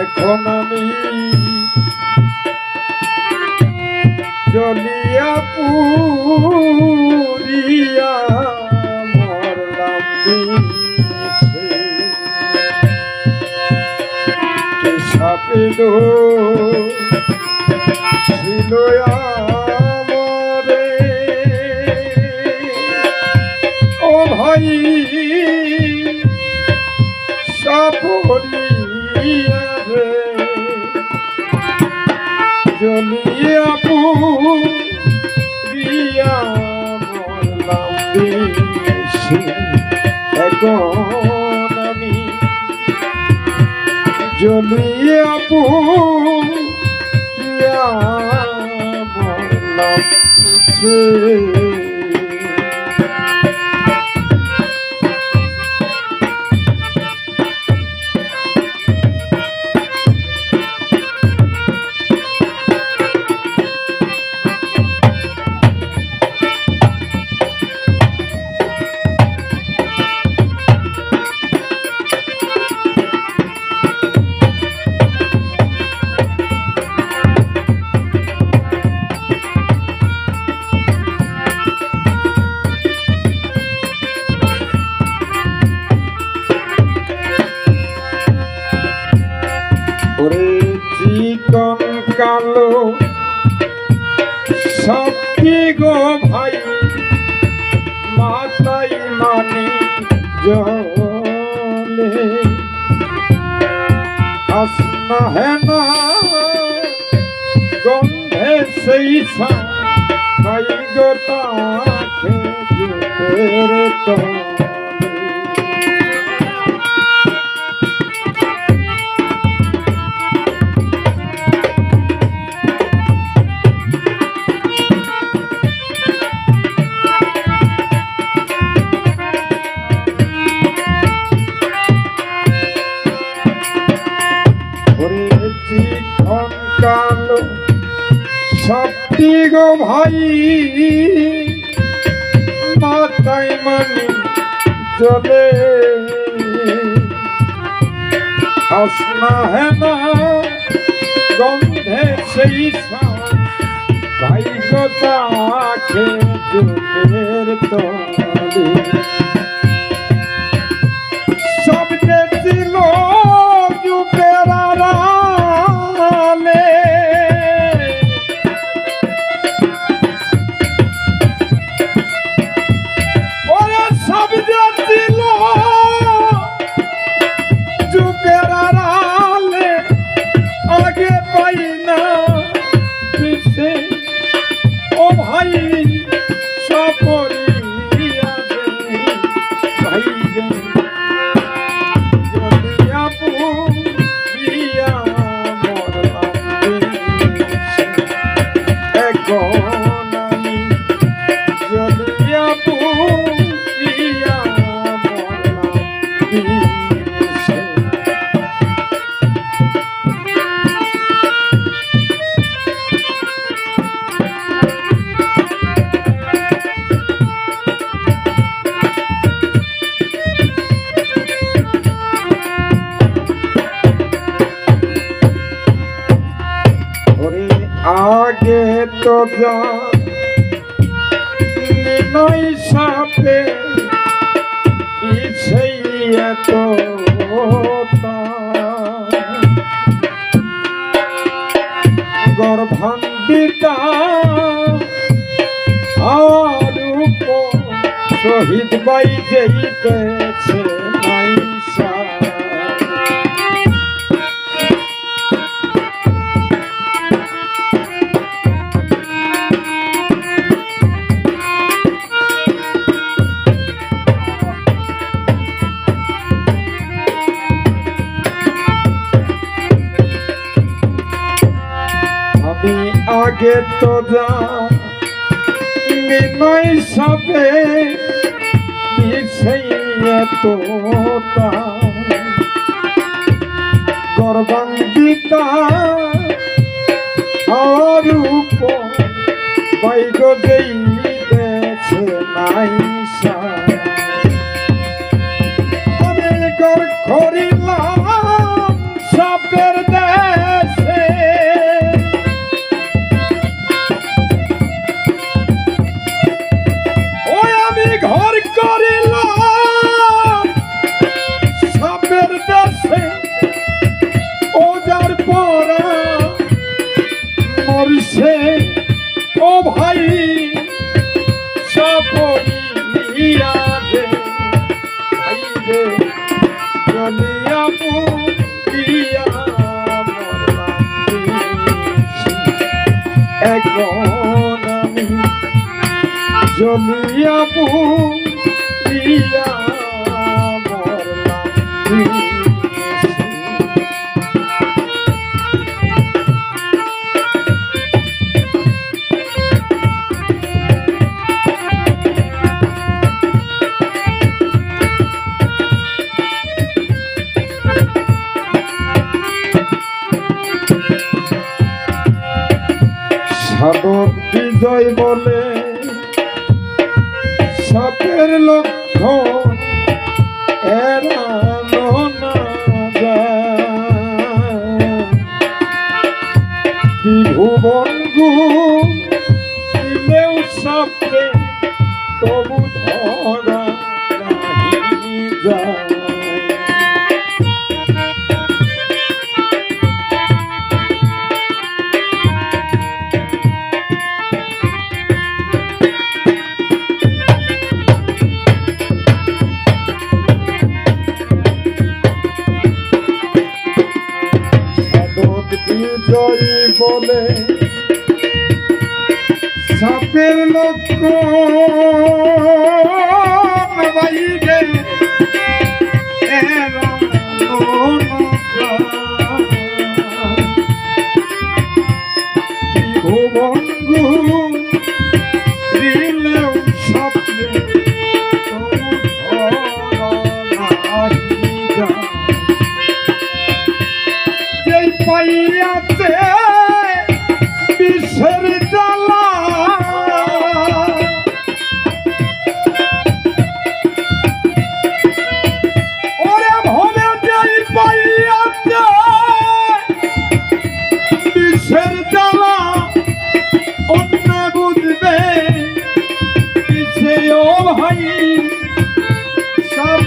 এখন আমি জলিয়া পুরিয়া আমরে ও ভাই সাপরিয়া রে জলিয়া পুরিয়া মরলাম পুরিয়া মরলাম সত্যি গো ভাই মাতাই মানি জলে। আসনা হেনা গন্ধে সেই সাই গো তাকে জুতের তলে। ওরে চিকন সত্যি গো ভাই, মাথায় মানি চলে। আসনা হেনা গন্ধে সেই ভাই গো তাকে চোখের তলে। আগে তো যা সাপে পিছেই এত গর্ভান্বিতা আর শহীদ বাই যেইতেছে লাগে তোরা বিনয় সবে বিষয়ে তোতা গর্বান্বিতা আর উপ দেই দেছে নাই দিয়া বহু দিয়া বিজয় বলে বলে সাপের লক্ষ্য